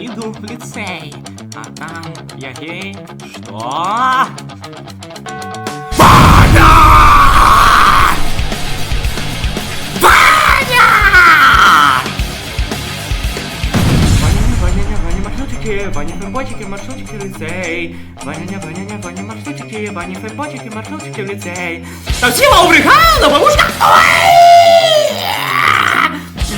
Їду в ліцей, а там я гей. Що? Ваня! Ваня, Ваня, Ваня, маршрутики, Ваня, фембочики, маршрутики в ліцей. Ваня, Ваня, Ваня, маршрутики, Ваня, фембочики, маршрутики в ліцей. Там сіла у бригаду, бабушка! Ой!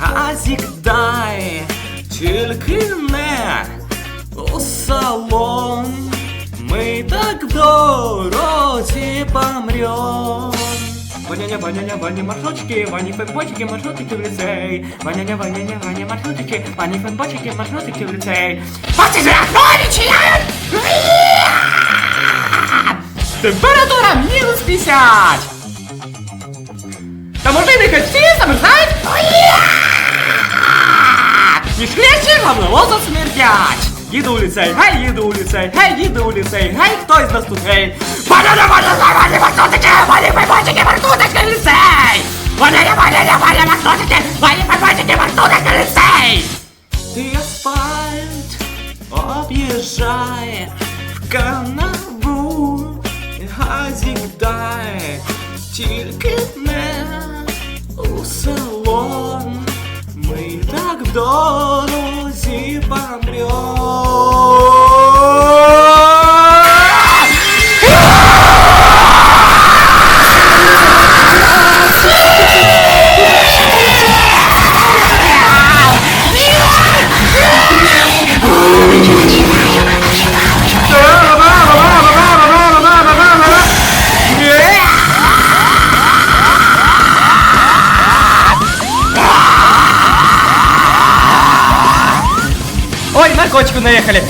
газік дай, тільки не у салон. Ми так в дорозі помрем. Ваняня, ваняня, ваня, маршрутики, вані фенбочики, маршрутики в ліцей. Ваняня, ваняня, ваня, маршрутики, вані фенбочики, маршрутики в ліцей. Бачите, начинають! Температура мінус 50! Та можливо, Їду у ліцей, гей, їду у ліцей, гей, їду у ліцей, гей, хто із нас тут гей? Банана, банана, банана, маршрутики, бані, файбочики, маршрутики, ліцей! Банана, банана, банана, маршрутики, бані, файбочики, маршрутики, ліцей! Ти асфальт об'їжджає в канаву, газік дай, тільки на кочку наехали.